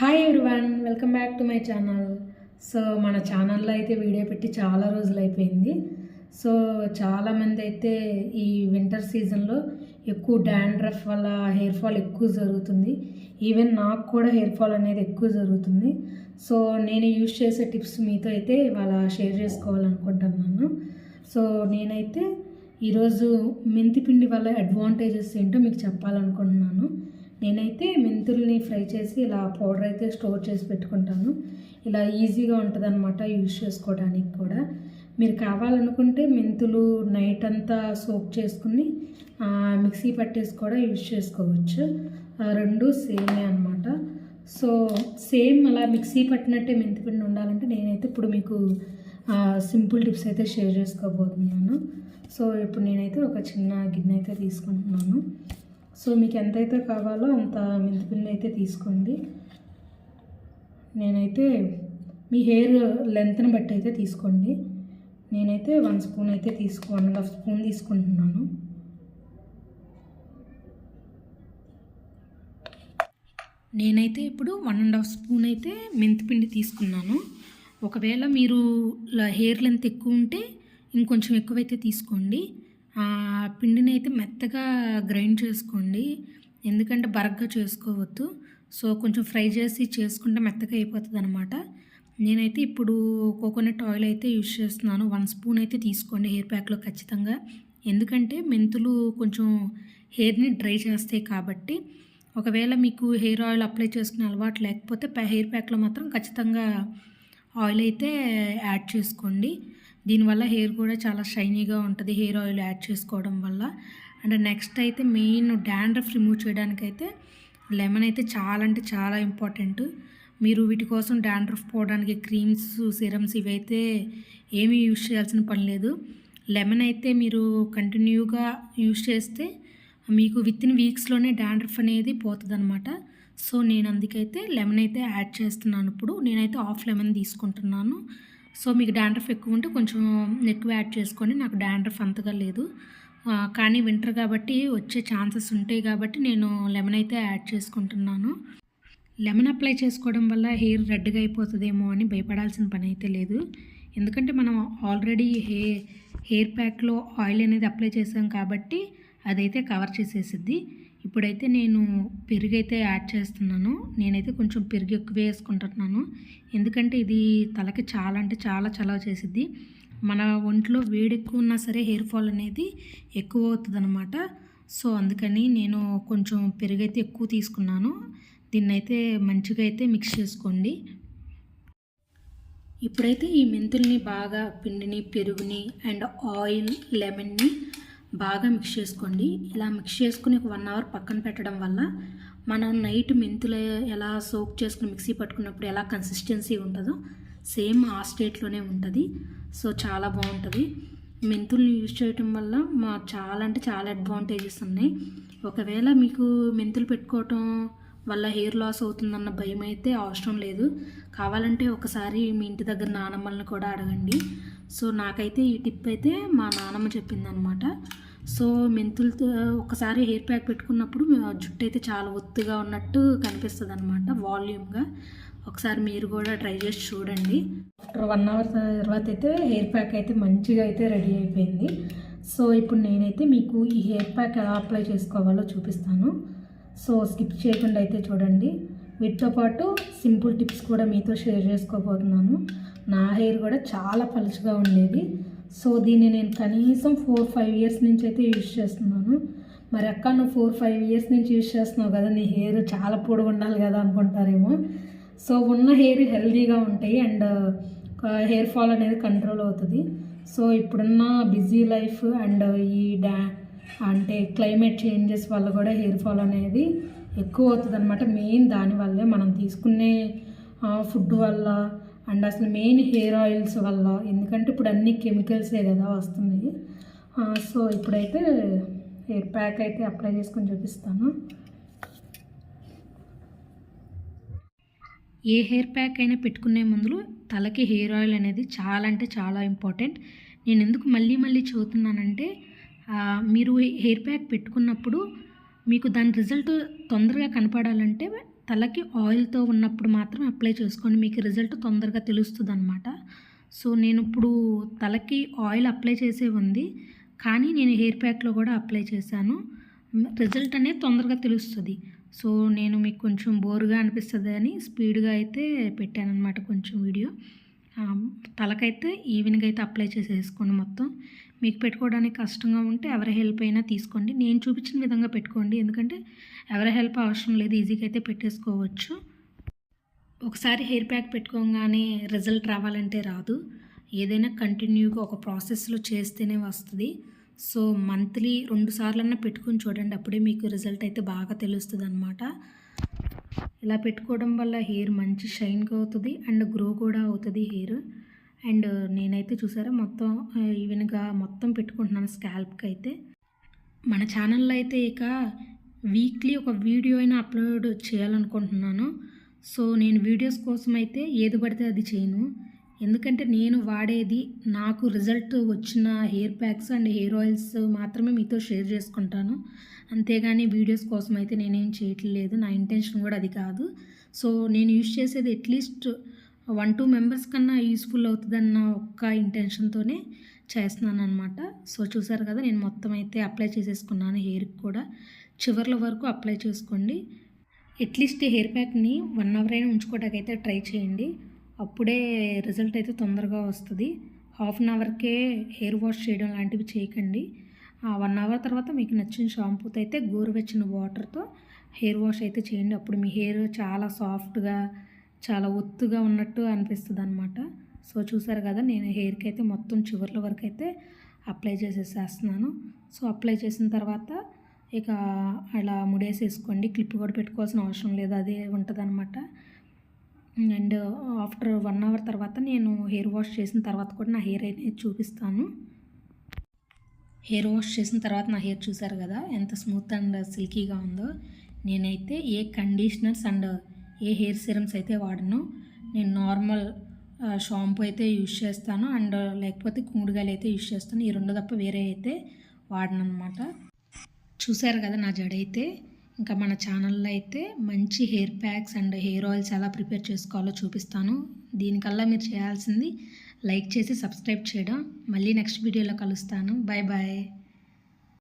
Hi everyone welcome back to my channel so మన ఛానల్లో అయితే వీడియో పెట్టి చాలా రోజులు అయిపోయింది. సో చాలామంది అయితే ఈ వింటర్ సీజన్లో ఎక్కువ డాండ్రఫ్ వల్ల హెయిర్ ఫాల్ ఎక్కువ జరుగుతుంది. ఈవెన్ నాకు కూడా హెయిర్ ఫాల్ అనేది ఎక్కువ జరుగుతుంది. సో నేను యూజ్ చేసే టిప్స్ మీతో అయితే ఇవాళ షేర్ చేసుకోవాలనుకుంటున్నాను. సో నేనైతే ఈరోజు మెంతిపిండి వల్ల అడ్వాంటేజెస్ ఏంటో మీకు చెప్పాలనుకుంటున్నాను. నేనైతే మెంతుల్ని ఫ్రై చేసి ఇలా పౌడర్ అయితే స్టోర్ చేసి పెట్టుకుంటాను. ఇలా ఈజీగా ఉంటుంది అనమాట యూజ్ చేసుకోవడానికి కూడా. మీరు కావాలనుకుంటే మెంతులు నైట్ అంతా సోక్ చేసుకుని మిక్సీ పట్టేసి కూడా యూజ్ చేసుకోవచ్చు. ఆ, రెండు సేమే అనమాట సో సేమ్ అలా మిక్సీ పట్టినట్టే మెంతిపిండి ఉండాలంటే నేనైతే ఇప్పుడు మీకు సింపుల్ టిప్స్ అయితే షేర్ చేసుకోబోతున్నాను. సో ఇప్పుడు నేనైతే ఒక చిన్న గిన్నె అయితే తీసుకుంటున్నాను. సో మీకు ఎంతైతే కావాలో అంత మెంతిపిండి అయితే తీసుకోండి. నేనైతే మీ హెయిర్ లెంత్ని బట్టి అయితే తీసుకోండి. నేనైతే వన్ స్పూన్ అయితే తీసుకో వన్ అండ్ హాఫ్ స్పూన్ తీసుకుంటున్నాను. నేనైతే ఇప్పుడు వన్ అండ్ హాఫ్ స్పూన్ అయితే మెంతిపిండి తీసుకున్నాను. ఒకవేళ మీరు హెయిర్ లెంత్ ఎక్కువ ఉంటే ఇంకొంచెం ఎక్కువైతే తీసుకోండి. పిండిని అయితే మెత్తగా గ్రైండ్ చేసుకోండి. ఎందుకంటే బరగ్గా చేసుకోవద్దు. సో కొంచెం ఫ్రై చేసి చేసుకుంటే మెత్తగా అయిపోతుంది అనమాట నేనైతే ఇప్పుడు కోకోనట్ ఆయిల్ అయితే యూజ్ చేస్తున్నాను. వన్ స్పూన్ అయితే తీసుకోండి హెయిర్ ప్యాక్లో ఖచ్చితంగా. ఎందుకంటే మెంతులు కొంచెం హెయిర్ని డ్రై చేస్తాయి కాబట్టి. ఒకవేళ మీకు హెయిర్ ఆయిల్ అప్లై చేసుకునే అలవాటు లేకపోతే హెయిర్ ప్యాక్లో మాత్రం ఖచ్చితంగా ఆయిల్ అయితే యాడ్ చేసుకోండి. దీనివల్ల హెయిర్ కూడా చాలా షైనీగా ఉంటుంది. హెయిర్ ఆయిల్ యాడ్ చేసుకోవడం వల్ల. అండ్ నెక్స్ట్ అయితే మెయిన్ డాండ్రఫ్ రిమూవ్ చేయడానికైతే లెమన్ అయితే చాలా అంటే చాలా ఇంపార్టెంట్. మీరు వీటి కోసం డాండ్రఫ్ పోవడానికి క్రీమ్స్ సిరమ్స్ ఇవైతే ఏమీ యూజ్ చేయాల్సిన పని లేదు. లెమన్ అయితే మీరు కంటిన్యూగా యూజ్ చేస్తే మీకు విత్ ఇన్ వీక్స్లోనే డాండ్రఫ్ అనేది పోతుంది అనమాట సో నేను అందుకైతే లెమన్ అయితే యాడ్ చేస్తున్నాను ఇప్పుడు. నేనైతే హాఫ్ లెమన్ తీసుకుంటున్నాను. సో మీకు డాండ్రఫ్ ఎక్కువ ఉంటే కొంచెం ఎక్కువ యాడ్ చేసుకోండి. నాకు డాండ్రఫ్ అంతగా లేదు. కానీ వింటర్ కాబట్టి వచ్చే ఛాన్సెస్ ఉంటాయి కాబట్టి నేను లెమన్ అయితే యాడ్ చేసుకుంటున్నాను. లెమన్ అప్లై చేసుకోవడం వల్ల హెయిర్ రెడ్గా అయిపోతుందేమో అని భయపడాల్సిన పని అయితే లేదు. ఎందుకంటే మనం ఆల్రెడీ హే హెయిర్ ప్యాక్లో ఆయిల్ అనేది అప్లై చేసాం కాబట్టి అదైతే కవర్ చేసేసిద్ది. ఇప్పుడైతే నేను పెరుగు అయితే యాడ్ చేస్తున్నాను. నేనైతే కొంచెం పెరుగు ఎక్కువ వేసుకుంటున్నాను. ఎందుకంటే ఇది తలకి చాలా అంటే చాలా చలవ చేసిద్ది. మన ఒంట్లో వేడి ఎక్కువ ఉన్నా సరే హెయిర్ ఫాల్ అనేది ఎక్కువ అవుతుంది సో అందుకని నేను కొంచెం పెరుగు అయితే ఎక్కువ తీసుకున్నాను. దీన్ని అయితే మంచిగా అయితే మిక్స్ చేసుకోండి. ఇప్పుడైతే ఈ మెంతుల్ని బాగా పిండిని పెరుగుని అండ్ ఆయిల్ లెమన్ని బాగా మిక్స్ చేసుకోండి. ఇలా మిక్స్ చేసుకుని ఒక వన్ అవర్ పక్కన పెట్టడం వల్ల మనం నైట్ మెంతులు ఎలా సోక్ చేసుకుని మిక్సీ పట్టుకున్నప్పుడు ఎలా కన్సిస్టెన్సీ ఉంటుందో సేమ్ ఆ స్టేట్లోనే ఉంటుంది. సో చాలా బాగుంటుంది. మెంతుల్ని యూజ్ చేయటం వల్ల మా చాలా అంటే చాలా అడ్వాంటేజెస్ ఉన్నాయి. ఒకవేళ మీకు మెంతులు పెట్టుకోవటం వల్ల హెయిర్ లాస్ అవుతుందన్న భయం అయితే అవసరం లేదు. కావాలంటే ఒకసారి మీ ఇంటి దగ్గర నానమ్మల్ని కూడా అడగండి. సో నాకైతే ఈ టిప్ అయితే మా నానమ్మ చెప్పిందనమాట సో మెంతులతో ఒకసారి హెయిర్ ప్యాక్ పెట్టుకున్నప్పుడు జుట్టు అయితే చాలా ఒత్తుగా ఉన్నట్టు కనిపిస్తుంది అనమాట వాల్యూమ్గా. ఒకసారి మీరు కూడా ట్రై చేసి చూడండి. ఆఫ్టర్ వన్ అవర్ తర్వాత అయితే హెయిర్ ప్యాక్ అయితే మంచిగా అయితే రెడీ అయిపోయింది. సో ఇప్పుడు నేనైతే మీకు ఈ హెయిర్ ప్యాక్ ఎలా అప్లై చేసుకోవాలో చూపిస్తాను. సో స్కిప్ చేయకుండా అయితే చూడండి. వీటితో పాటు సింపుల్ టిప్స్ కూడా మీతో షేర్ చేసుకోబోతున్నాను. నా హెయిర్ కూడా చాలా పలుచగా ఉండేది. సో దీన్ని నేను కనీసం ఫోర్ ఫైవ్ ఇయర్స్ నుంచి అయితే యూజ్ చేస్తున్నాను. మరి అక్క నువ్వు ఫోర్ ఫైవ్ ఇయర్స్ నుంచి యూజ్ చేస్తున్నావు కదా నీ హెయిర్ చాలా పొడుగు ఉండాలి కదా అనుకుంటారేమో. సో ఉన్న హెయిర్ హెల్దీగా ఉంటాయి అండ్ హెయిర్ ఫాల్ అనేది కంట్రోల్ అవుతుంది. సో ఇప్పుడున్న బిజీ లైఫ్ అండ్ ఈ డా అంటే క్లైమేట్ చేంజెస్ వల్ల కూడా హెయిర్ ఫాల్ అనేది ఎక్కువ అవుతుంది అనమాట మెయిన్ దానివల్లే మనం తీసుకునే ఫుడ్ వల్ల అండ్ అసలు మెయిన్ హెయిర్ ఆయిల్స్ వల్ల ఎందుకంటే ఇప్పుడు అన్ని కెమికల్సే కదా వస్తున్నాయి. సో ఇప్పుడైతే హెయిర్ ప్యాక్ అయితే అప్లై చేసుకొని చూపిస్తాను. ఏ హెయిర్ ప్యాక్ అయినా పెట్టుకునే ముందు తలకి హెయిర్ ఆయిల్ అనేది చాలా అంటే చాలా ఇంపార్టెంట్. నేను ఎందుకు మళ్ళీ మళ్ళీ చదువుతున్నానంటే మీరు హెయిర్ ప్యాక్ పెట్టుకున్నప్పుడు మీకు దాని రిజల్ట్ తొందరగా కనపడాలంటే తలకి ఆయిల్తో ఉన్నప్పుడు మాత్రం అప్లై చేసుకోండి. మీకు రిజల్ట్ తొందరగా తెలుస్తుంది అనమాట సో నేను ఇప్పుడు తలకి ఆయిల్ అప్లై చేసే ఉంది. కానీ నేను హెయిర్ ప్యాక్లో కూడా అప్లై చేశాను. రిజల్ట్ అనేది తొందరగా తెలుస్తుంది. సో నేను మీకు కొంచెం బోరుగా అనిపిస్తుంది అని స్పీడ్గా అయితే పెట్టాను అనమాట కొంచెం వీడియో. తలకైతే ఈవినింగ్ అయితే అప్లై చేసేసుకోండి మొత్తం. మీకు పెట్టుకోవడానికి కష్టంగా ఉంటే ఎవరి హెల్ప్ అయినా తీసుకోండి. నేను చూపించిన విధంగా పెట్టుకోండి. ఎందుకంటే ఎవరి హెల్ప్ అవసరం లేదు. ఈజీగా అయితే పెట్టేసుకోవచ్చు. ఒకసారి హెయిర్ ప్యాక్ పెట్టుకోగానే రిజల్ట్ రావాలంటే రాదు. ఏదైనా కంటిన్యూగా ఒక ప్రాసెస్లో చేస్తేనే వస్తుంది. సో మంత్లీ రెండు సార్లన్నా పెట్టుకొని చూడండి. అప్పుడే మీకు రిజల్ట్ అయితే బాగా తెలుస్తుంది అనమాట ఇలా పెట్టుకోవడం వల్ల హెయిర్ మంచి షైన్గా అవుతుంది. అండ్ గ్రో కూడా అవుతుంది హెయిర్ అండ్ నేనైతే చూసారా మొత్తం ఈవెన్గా మొత్తం పెట్టుకుంటున్నాను స్కాల్ప్కి అయితే మన ఛానల్లో అయితే ఇక వీక్లీ ఒక వీడియో అయినా అప్లోడ్ చేయాలనుకుంటున్నాను. సో నేను వీడియోస్ కోసం అయితే ఏది పడితే అది చేయను. ఎందుకంటే నేను వాడేది నాకు రిజల్ట్ వచ్చిన hair packs and hair oils మాత్రమే మీతో షేర్ చేసుకుంటాను. అంతేగాని వీడియోస్ కోసం అయితే నేనేం చేయట్లేదు. నా ఇంటెన్షన్ కూడా అది కాదు. సో నేను యూజ్ చేసేది at least one two members కన్నా యూస్ఫుల్ అవుతుందన్న ఒక్క ఇంటెన్షన్తోనే చేస్తున్నాను అనమాట సో చూసారు కదా నేను మొత్తం అయితే అప్లై చేసేసుకున్నాను హెయిర్కి కూడా. చివర్ల వరకు అప్లై చేసుకోండి. అట్లీస్ట్ హెయిర్ ప్యాక్ని వన్ అవర్ అయినా ఉంచుకోవడానికి అయితే ట్రై చేయండి. అప్పుడే రిజల్ట్ అయితే తొందరగా వస్తుంది. హాఫ్ అన్ అవర్కే హెయిర్ వాష్ చేయడం లాంటివి చేయకండి. వన్ అవర్ తర్వాత మీకు నచ్చిన షాంపూతో అయితే గోరువెచ్చని వాటర్తో హెయిర్ వాష్ అయితే చేయండి. అప్పుడు మీ హెయిర్ చాలా సాఫ్ట్గా చాలా ఒత్తుగా ఉన్నట్టు అనిపిస్తుంది అనమాట సో చూసారు కదా నేను హెయిర్కి అయితే మొత్తం చివర్ల వరకు అయితే అప్లై చేసేసేస్తున్నాను. సో అప్లై చేసిన తర్వాత ఇక అలా ముడేసేసుకోండి. క్లిప్ కూడా పెట్టుకోవాల్సిన అవసరం లేదు. అదే ఉంటుంది అనమాట అండ్ ఆఫ్టర్ వన్ అవర్ తర్వాత నేను హెయిర్ వాష్ చేసిన తర్వాత కూడా నా హెయిర్ అనేది చూపిస్తాను. హెయిర్ వాష్ చేసిన తర్వాత నా హెయిర్ చూసారు కదా ఎంత స్మూత్ అండ్ సిల్కీగా ఉందో. నేనైతే ఏ కండిషనర్స్ అండ్ ఏ హెయిర్ సిరమ్స్ అయితే వాడను. నేను నార్మల్ షాంపూ అయితే యూజ్ చేస్తాను. అండ్ లేకపోతే కుంగుడుగాయలు అయితే యూజ్ చేస్తాను. ఈ రెండు తప్ప వేరే అయితే వాడను అనమాట చూసారు కదా నా జడ అయితే? ఇంకా మన ఛానల్లో అయితే మంచి hair packs and hair oils ఎలా ప్రిపేర్ చేసుకోవాలో చూపిస్తాను. దీనికల్లా మీరు చేయాల్సింది లైక్ చేసి సబ్స్క్రైబ్ చేయడం. మళ్ళీ నెక్స్ట్ వీడియోలో కలుస్తాను. Bye bye